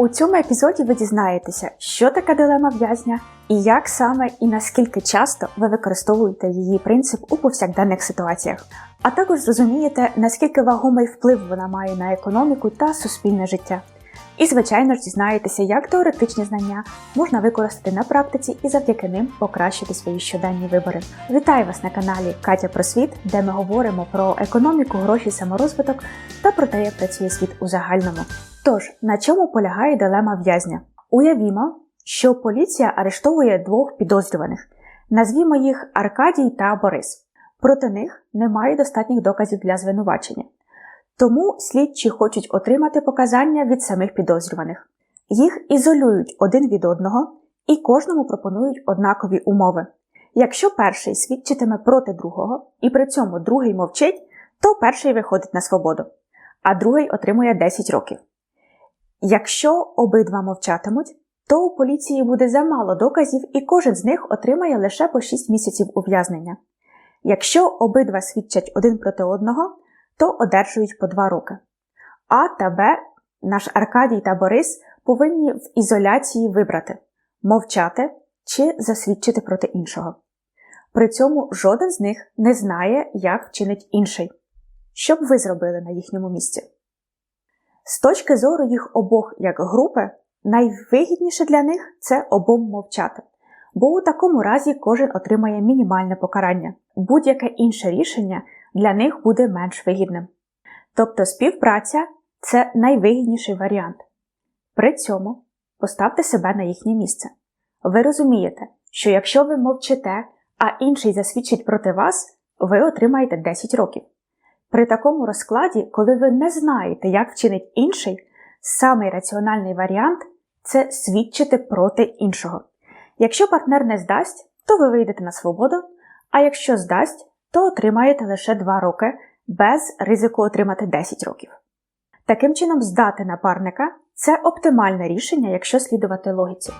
У цьому епізоді ви дізнаєтеся, що таке дилема в'язня і як саме і наскільки часто ви використовуєте її принцип у повсякденних ситуаціях. А також зрозумієте, наскільки вагомий вплив вона має на економіку та суспільне життя. І, звичайно ж, дізнаєтеся, як теоретичні знання можна використати на практиці і завдяки ним покращити свої щоденні вибори. Вітаю вас на каналі Катя Просвіт, де ми говоримо про економіку, гроші, саморозвиток та про те, як працює світ у загальному. Тож, на чому полягає дилема в'язня? Уявімо, що поліція арештовує двох підозрюваних. Назвімо їх Аркадій та Борис. Проти них немає достатніх доказів для звинувачення. Тому слідчі хочуть отримати показання від самих підозрюваних. Їх ізолюють один від одного і кожному пропонують однакові умови. Якщо перший свідчитиме проти другого, і при цьому другий мовчить, то перший виходить на свободу, а другий отримує 10 років. Якщо обидва мовчатимуть, то у поліції буде замало доказів і кожен з них отримає лише по 6 місяців ув'язнення. Якщо обидва свідчать один проти одного, то одержують по 2 роки. А та Б, наш Аркадій та Борис повинні в ізоляції вибрати мовчати чи засвідчити проти іншого. При цьому жоден з них не знає, як вчинить інший. Що б ви зробили на їхньому місці? З точки зору їх обох як групи, найвигідніше для них це обом мовчати, бо у такому разі кожен отримає мінімальне покарання. Будь-яке інше рішення для них буде менш вигідним. Тобто співпраця це найвигідніший варіант. При цьому поставте себе на їхнє місце. Ви розумієте, що якщо ви мовчите, а інший засвідчить проти вас, ви отримаєте 10 років. При такому розкладі, коли ви не знаєте, як вчинить інший, самий раціональний варіант це свідчити проти іншого. Якщо партнер не здасть, то ви вийдете на свободу, а якщо здасть, то отримаєте лише 2 роки без ризику отримати 10 років. Таким чином, здати напарника це оптимальне рішення, якщо слідувати логіці.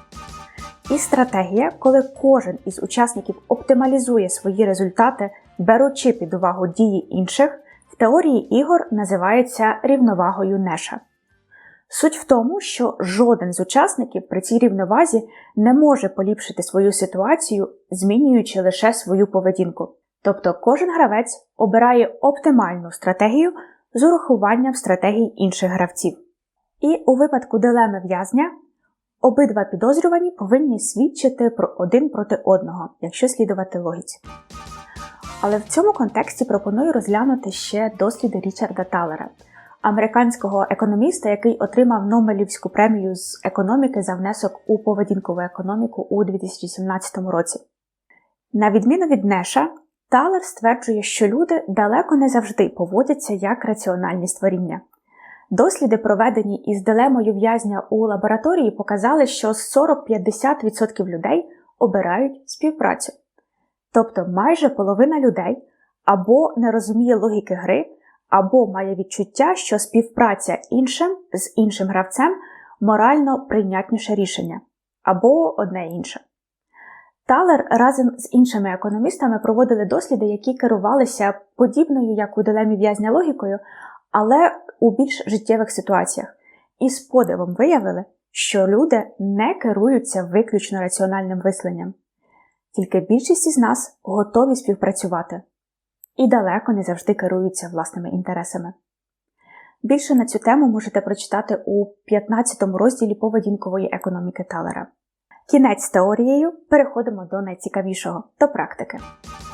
І стратегія, коли кожен із учасників оптималізує свої результати, беручи під увагу дії інших, в теорії ігор називається рівновагою Неша. Суть в тому, що жоден з учасників при цій рівновазі не може поліпшити свою ситуацію, змінюючи лише свою поведінку. Тобто кожен гравець обирає оптимальну стратегію з урахуванням стратегій інших гравців. І у випадку дилеми в'язня обидва підозрювані повинні свідчити про один проти одного, якщо слідувати логіці. Але в цьому контексті пропоную розглянути ще досліди Річарда Талера, американського економіста, який отримав Нобелівську премію з економіки за внесок у поведінкову економіку у 2017 році. На відміну від Неша, Талер стверджує, що люди далеко не завжди поводяться як раціональні створіння. Досліди, проведені із дилемою в'язня у лабораторії, показали, що 40-50% людей обирають співпрацю. Тобто майже половина людей або не розуміє логіки гри, або має відчуття, що співпраця іншим з іншим гравцем морально прийнятніше рішення, або одне інше. Талер разом з іншими економістами проводили досліди, які керувалися подібною, як у дилемі в'язня логікою, але у більш життєвих ситуаціях, і з подивом виявили, що люди не керуються виключно раціональним мисленням. Тільки більшість із нас готові співпрацювати і далеко не завжди керуються власними інтересами. Більше на цю тему можете прочитати у 15 розділі поведінкової економіки Талера. Кінець теорією переходимо до найцікавішого до практики.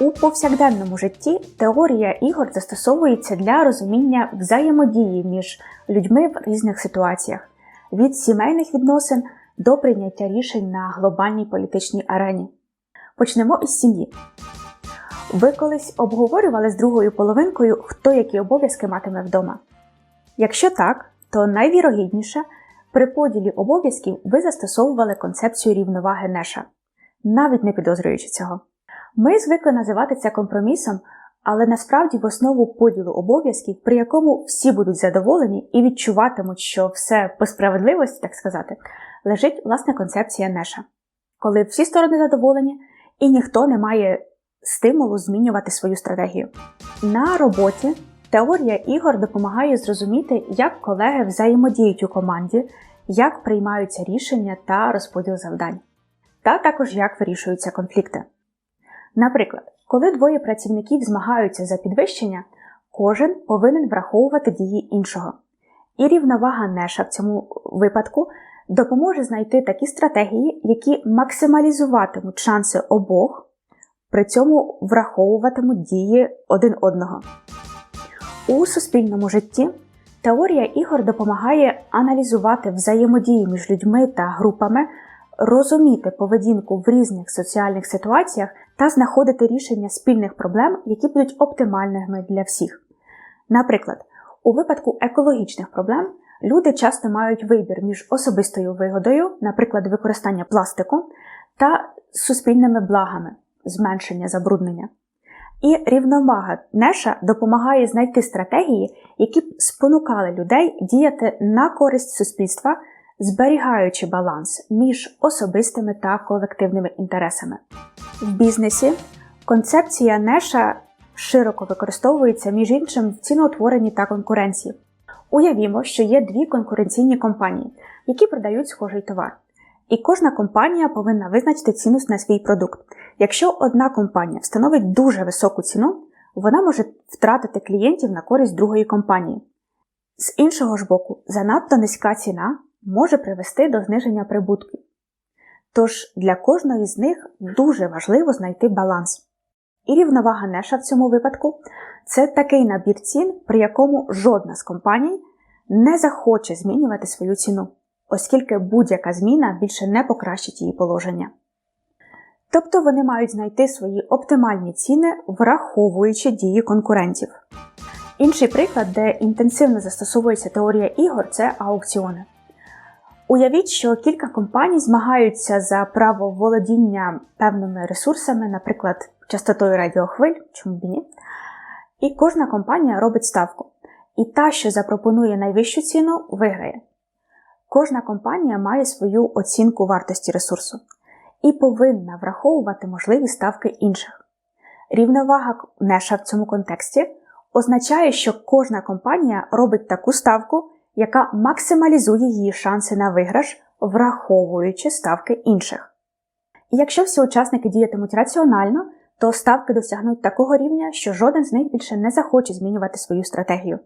У повсякденному житті теорія ігор застосовується для розуміння взаємодії між людьми в різних ситуаціях, від сімейних відносин до прийняття рішень на глобальній політичній арені. Почнемо із сім'ї. Ви колись обговорювали з другою половинкою, хто які обов'язки матиме вдома? Якщо так, то найвірогідніше при поділі обов'язків ви застосовували концепцію рівноваги Неша, навіть не підозрюючи цього. Ми звикли називати це компромісом, але насправді в основу поділу обов'язків, при якому всі будуть задоволені і відчуватимуть, що все по справедливості, так сказати, лежить власне концепція Неша, коли всі сторони задоволені і ніхто не має стимулу змінювати свою стратегію. На роботі теорія ігор допомагає зрозуміти, як колеги взаємодіють у команді, як приймаються рішення та розподіл завдань, та також як вирішуються конфлікти. Наприклад, коли двоє працівників змагаються за підвищення, кожен повинен враховувати дії іншого. І рівновага Неша в цьому випадку допоможе знайти такі стратегії, які максималізуватимуть шанси обох, при цьому враховуватимуть дії один одного. У суспільному житті теорія ігор допомагає аналізувати взаємодію між людьми та групами, розуміти поведінку в різних соціальних ситуаціях та знаходити рішення спільних проблем, які будуть оптимальними для всіх. Наприклад, у випадку екологічних проблем люди часто мають вибір між особистою вигодою, наприклад, використання пластику, та суспільними благами, зменшення забруднення. І рівновага Неша допомагає знайти стратегії, які б спонукали людей діяти на користь суспільства, зберігаючи баланс між особистими та колективними інтересами. В бізнесі концепція Неша широко використовується між іншим в ціноутворенні та конкуренції. Уявімо, що є дві конкуренційні компанії, які продають схожий товар. І кожна компанія повинна визначити ціну на свій продукт. Якщо одна компанія встановить дуже високу ціну, вона може втратити клієнтів на користь другої компанії. З іншого ж боку, занадто низька ціна може привести до зниження прибутків. Тож для кожної з них дуже важливо знайти баланс. І рівновага Неша в цьому випадку це такий набір цін, при якому жодна з компаній не захоче змінювати свою ціну, оскільки будь-яка зміна більше не покращить її положення. Тобто вони мають знайти свої оптимальні ціни, враховуючи дії конкурентів. Інший приклад, де інтенсивно застосовується теорія ігор, це аукціони. Уявіть, що кілька компаній змагаються за право володіння певними ресурсами, наприклад, частотою радіохвиль, чому б ні. І кожна компанія робить ставку. І та, що запропонує найвищу ціну, виграє. Кожна компанія має свою оцінку вартості ресурсу і повинна враховувати можливі ставки інших. Рівновага Неша в цьому контексті означає, що кожна компанія робить таку ставку, яка максималізує її шанси на виграш, враховуючи ставки інших. І якщо всі учасники діятимуть раціонально, то ставки досягнуть такого рівня, що жоден з них більше не захоче змінювати свою стратегію.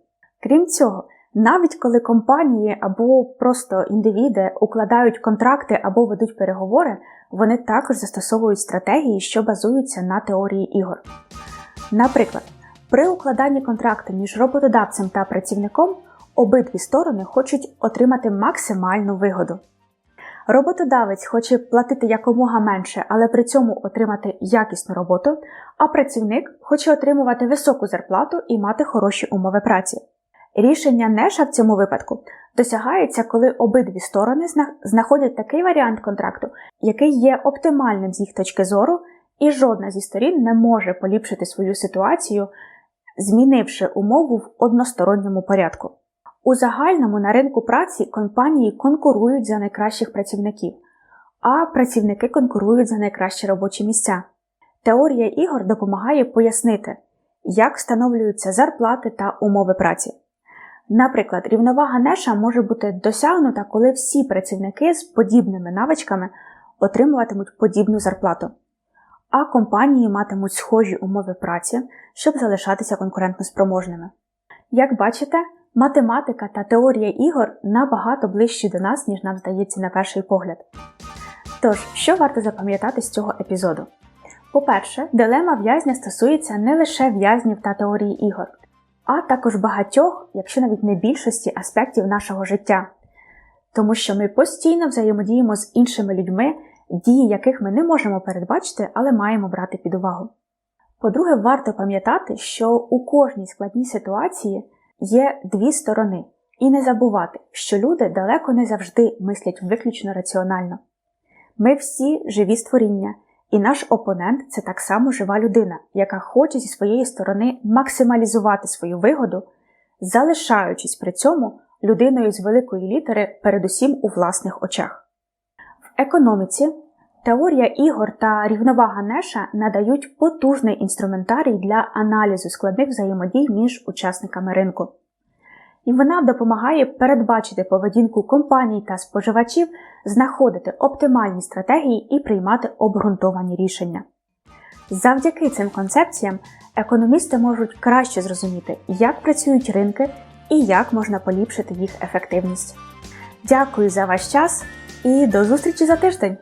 Крім цього, навіть коли компанії або просто індивіди укладають контракти або ведуть переговори, вони також застосовують стратегії, що базуються на теорії ігор. Наприклад, при укладанні контракту між роботодавцем та працівником обидві сторони хочуть отримати максимальну вигоду. Роботодавець хоче платити якомога менше, але при цьому отримати якісну роботу, а працівник хоче отримувати високу зарплату і мати хороші умови праці. Рішення Неша в цьому випадку досягається, коли обидві сторони знаходять такий варіант контракту, який є оптимальним з їх точки зору, і жодна зі сторін не може поліпшити свою ситуацію, змінивши умову в односторонньому порядку. У загальному на ринку праці компанії конкурують за найкращих працівників, а працівники конкурують за найкращі робочі місця. Теорія ігор допомагає пояснити, як встановлюються зарплати та умови праці. Наприклад, рівновага Неша може бути досягнута, коли всі працівники з подібними навичками отримуватимуть подібну зарплату, а компанії матимуть схожі умови праці, щоб залишатися конкурентно спроможними. Як бачите, математика та теорія ігор набагато ближчі до нас, ніж нам здається на перший погляд. Тож, що варто запам'ятати з цього епізоду? По-перше, дилема в'язня стосується не лише в'язнів та теорії ігор, а також багатьох, якщо навіть не більшості аспектів нашого життя, тому що ми постійно взаємодіємо з іншими людьми, дії яких ми не можемо передбачити, але маємо брати під увагу. По-друге, варто пам'ятати, що у кожній складній ситуації є дві сторони, і не забувати, що люди далеко не завжди мислять виключно раціонально. Ми всі живі створіння, і наш опонент це так само жива людина, яка хоче зі своєї сторони максималізувати свою вигоду, залишаючись при цьому людиною з великої літери, передусім у власних очах. В економіці теорія ігор та рівновага Неша надають потужний інструментарій для аналізу складних взаємодій між учасниками ринку. І вона допомагає передбачити поведінку компаній та споживачів, знаходити оптимальні стратегії і приймати обґрунтовані рішення. Завдяки цим концепціям економісти можуть краще зрозуміти, як працюють ринки і як можна поліпшити їх ефективність. Дякую за ваш час і до зустрічі за тиждень!